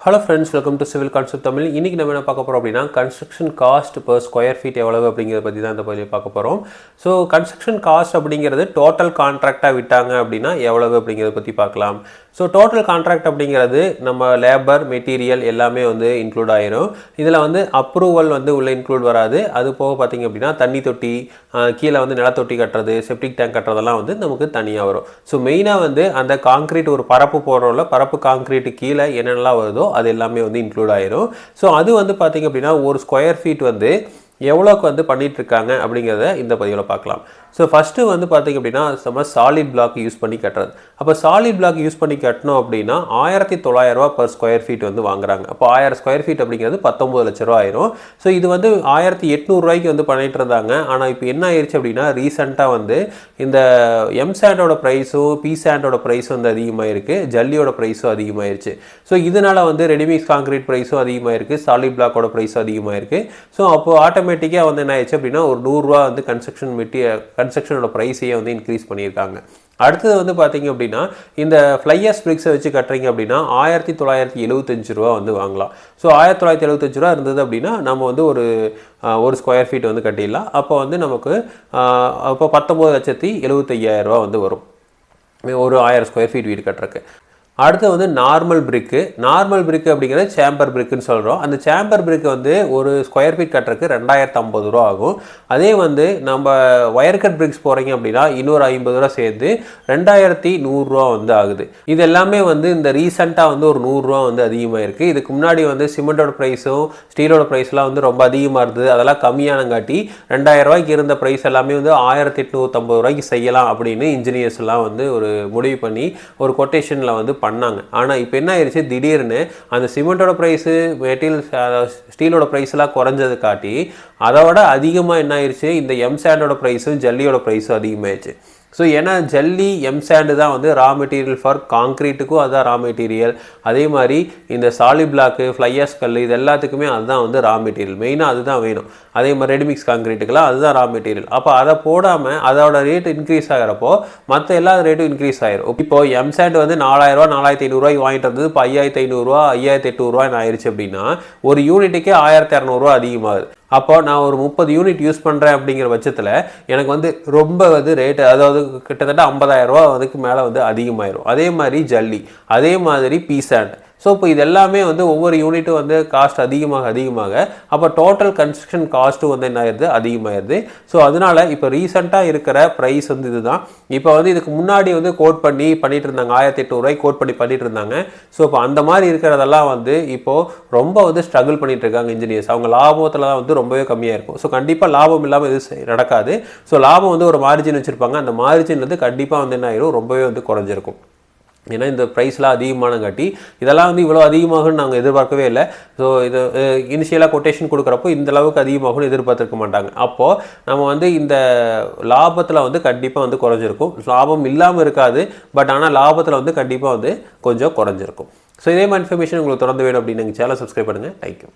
Hello friends welcome to civil concept Tamil இன்றைக்கி நம்ம என்ன பார்க்க போகிறோம் அப்படின்னா construction cost per square feet எவ்வளவு அப்படிங்கிறத பற்றி தான் இந்த பதிவு பார்க்க போகிறோம் ஸோ கன்ஸ்ட்ரக்ஷன் காஸ்ட் அப்படிங்கிறது டோட்டல் கான்ட்ராக்டாக விட்டாங்க அப்படின்னா எவ்வளவு அப்படிங்கிறத பற்றி பார்க்கலாம். ஸோ டோட்டல் கான்ட்ராக்ட் அப்படிங்கிறது நம்ம லேபர் மெட்டீரியல் எல்லாமே வந்து இன்க்ளூட் ஆயிரும். இதில் வந்து அப்ரூவல் வந்து உள்ளே இன்க்ளூட் வராது. அது போக பார்த்தீங்க அப்படின்னா தண்ணி தொட்டி கீழே வந்து நிலத்தொட்டி கட்டுறது செப்டிக் டேங்க் கட்டுறதெல்லாம் வந்து நமக்கு தனியாக வரும். ஸோ மெயினாக வந்து அந்த காங்கிரீட் ஒரு பரப்பு போடுறோம்ல பரப்பு காங்கிரீட்டு கீழே என்னென்னலாம் வருதோ அது எல்லாமே வந்து இன்க்ளூட் ஆயிரும். ஸோ அது வந்து பார்த்தீங்க அப்படின்னா ஒரு ஸ்கொயர் ஃபீட் வந்து எவ்வளோக்கு வந்து பண்ணிட்டு இருக்காங்க அப்படிங்கிறத இந்த பதிவில் பார்க்கலாம். ஸோ ஃபஸ்ட்டு வந்து பார்த்திங்க அப்படின்னா நம்ம சாலிட் பிளாக் யூஸ் பண்ணி கட்டுறது. அப்போ சாலிட் பிளாக் யூஸ் பண்ணி கட்டணும் அப்படின்னா ஆயிரத்தி தொள்ளாயிரரூவா பர் ஸ்கொயர் ஃபீட் வந்து வாங்குறாங்க. அப்போ ஆயிரம் ஸ்கொயர் ஃபீட் அப்படிங்கிறது பத்தொம்பது லட்ச ரூபா ஆயிரும். ஸோ இது வந்து ஆயிரத்தி எட்நூறுரூவாய்க்கு வந்து பண்ணிட்டு இருந்தாங்க. ஆனால் இப்போ என்ன ஆயிடுச்சு அப்படின்னா ரீசெண்டாக வந்து இந்த எம் சாண்டோட ப்ரைஸும் பி சாண்டோட ப்ரைஸும் வந்து அதிகமாகிருக்கு ஜல்லியோட ப்ரைஸும் அதிகமாகிருச்சு ஸோ இதனால் வந்து ரெடிமிக்ஸ் காங்கிரீட் ப்ரைஸும் அதிகமாகிருக்கு சாலிட் பிளாக்கோட ப்ரைஸும் அதிகமாகிருக்கு ஸோ அப்போ ஆட்டோமேட்டிக்காக வந்து என்ன ஆயிடுச்சு அப்படின்னா ஒரு நூறுரூவா வந்து கன்ஸ்ட்ரக்ஷன் மெட்டீரியல் கன்ஸ்ட்ரக்ஷனோட ப்ரைஸையே வந்து இன்க்ரீஸ் பண்ணியிருக்காங்க. அடுத்தது வந்து பார்த்தீங்க அப்படின்னா இந்த ஃப்ளையர்ஸ் பிரிக்ஸை வச்சு கட்டுறீங்க அப்படின்னா ஆயிரத்தி தொள்ளாயிரத்தி எழுபத்தஞ்சு ரூபா வந்து வாங்கலாம். ஸோ ஆயிரத்தி தொள்ளாயிரத்தி எழுபத்தஞ்சு ரூபா இருந்தது அப்படின்னா நம்ம வந்து ஒரு ஒரு ஸ்கொயர் ஃபீட் வந்து கட்டிடலாம். அப்போ வந்து நமக்கு அப்போ பத்தொம்போது லட்சத்தி எழுபத்தையாயிரம் ரூபா வந்து வரும். ஒரு ஆயிரம் ஸ்கொயர் ஃபீட் வீடு கட்டுறக்கு அடுத்து வந்து நார்மல் பிரிக்கு நார்மல் பிரிக்கு அப்படிங்கிறது சேம்பர் பிரிக்குன்னு சொல்கிறோம் அந்த சேம்பர் பிரிக்கு வந்து ஒரு ஸ்கொயர் ஃபீட் கட்டுறதுக்கு ரெண்டாயிரத்து ஐம்பது ரூபா ஆகும். அதே வந்து நம்ம ஒயர் கட் பிரிக்ஸ் போகிறீங்க அப்படின்னா இன்னொரு ஐம்பது ரூபா சேர்ந்து ரெண்டாயிரத்தி நூறுரூவா வந்து ஆகுது. இது எல்லாமே வந்து இந்த ரீசெண்டாக வந்து ஒரு நூறுரூவா வந்து அதிகமாக இருக்குது இதுக்கு முன்னாடி வந்து சிமெண்டோட ப்ரைஸும் ஸ்டீலோட ப்ரைஸ்லாம் வந்து ரொம்ப அதிகமாக இருந்தது. அதெல்லாம் கம்மியானங்காட்டி ரெண்டாயிரம் ரூபாய்க்கு இருந்த ப்ரைஸ் எல்லாமே வந்து ஆயிரத்தி எட்நூற்றம்பது ரூபாய்க்கு செய்யலாம் அப்படின்னு இன்ஜினியர்ஸ் எல்லாம் வந்து ஒரு முடிவு பண்ணி ஒரு கொட்டேஷனில் வந்து பண்ணாங்க. ஆனால் இப்போ என்ன ஆயிடுச்சு திடீர்னு அந்த சிமெண்ட்டோட ப்ரைஸு மெட்டீரியல் ஸ்டீலோட ப்ரைஸ்லாம் குறைஞ்சது காட்டி அதோட அதிகமாக என்ன ஆயிடுச்சு இந்த எம் சாண்டோட ப்ரைஸும் ஜல்லியோட ப்ரைஸும் அதிகமாகிடுச்சு ஸோ ஏன்னா ஜல்லி எம் தான் வந்து ரா மெட்டீரியல் ஃபார் காங்க்ரீட்டுக்கும் அதுதான் ரா மெட்டீரியல் அதே மாதிரி இந்த சாலி பிளாக்கு ஃப்ளையர்ஸ் கல் இது எல்லாத்துக்குமே அதுதான் வந்து ரா மெட்டீரியல் மெயினாக அதுதான் வேணும். அதே மாதிரி ரெடிமிக்ஸ் காங்க்ரீட்டுக்கெல்லாம் அதுதான் ரா மெட்டீரியல் அப்போ அதை போடாமல் அதோட ரேட் இன்க்ரீஸ் ஆகிறப்போ மற்ற எல்லா ரேட்டும் இன்க்ரீஸ் ஆயிரும். இப்போ எம் சாண்ட் வந்து நாலாயிரரூவா நாலாயிரத்தி ஐநூறுரூவாய்க்கு வாங்கிட்டு வந்தது இப்போ ஐயாயிரத்தி ஐநூறுரூவா ஐயாயிரத்தி எட்நூறுவா ஆயிடுச்சு அப்படின்னா ஒரு யூனிட்டுக்கே ஆயிரத்தி இரநூறுவா அதிகமாகுது. அப்போ நான் ஒரு முப்பது யூனிட் யூஸ் பண்ணுறேன் அப்படிங்கிற பட்சத்தில் எனக்கு வந்து ரொம்ப வந்து ரேட்டு அதாவது கிட்டத்தட்ட ஐம்பதாயிரம் ரூபா அதுக்கு மேலே வந்து அதிகமாயிரும். அதே மாதிரி ஜல்லி அதே மாதிரி பீசாண்ட் ஸோ இப்போ இது எல்லாமே வந்து ஒவ்வொரு யூனிட்டும் வந்து காஸ்ட் அதிகமாக அதிகமாக. அப்போ டோட்டல் கன்ஸ்ட்ரக்ஷன் காஸ்ட்டும் வந்து என்ன ஆயிருது? அதிகமாயிருது. ஸோ அதனால இப்போ ரீசெண்டாக இருக்கிற ப்ரைஸ் வந்து இதுதான். இப்போ வந்து இதுக்கு முன்னாடி வந்து கோட் பண்ணி பண்ணிட்டு இருந்தாங்க ஆயிரத்தி எட்நூறுவாய்க்கு கோட் பண்ணி பண்ணிட்டு இருந்தாங்க ஸோ இப்போ அந்த மாதிரி இருக்கிறதெல்லாம் வந்து இப்போது ரொம்ப வந்து ஸ்ட்ரகிள் பண்ணிட்டு இருக்காங்க இன்ஜினியர்ஸ் அவங்க லாபத்தில் தான் வந்து ரொம்பவே கம்மியாக இருக்கும். ஸோ கண்டிப்பாக லாபம் இல்லாமல் இது நடக்காது. ஸோ லாபம் வந்து ஒரு மார்ஜின் வச்சுருப்பாங்க. அந்த மார்ஜின் வந்து கண்டிப்பாக வந்து என்ன ஆயிரும்? ரொம்பவே வந்து குறைஞ்சிருக்கும். ஏன்னா இந்த ப்ரைஸ்லாம் அதிகமானங்காட்டி இதெல்லாம் வந்து இவ்வளோ அதிகமாகும்னு நாங்கள் எதிர்பார்க்கவே இல்லை. ஸோ இது இனிஷியலாக கொட்டேஷன் கொடுக்குறப்போ இந்த அளவுக்கு அதிகமாகும்னு எதிர்பார்த்துருக்க மாட்டாங்க. அப்போது நம்ம வந்து இந்த லாபத்தில் வந்து கண்டிப்பாக வந்து குறைஞ்சிருக்கும். லாபம் இல்லாமல் இருக்காது பட் ஆனால் லாபத்தில் வந்து கண்டிப்பாக வந்து கொஞ்சம் குறைஞ்சிருக்கும். ஸோ இதே மாதிரி இன்ஃபர்மேஷன் உங்களுக்கு தொடர்ந்து வேணும் அப்படின்னு நீங்கள் சேனல் சப்ஸ்கிரைப் பண்ணுங்கள் தேங்க்யூ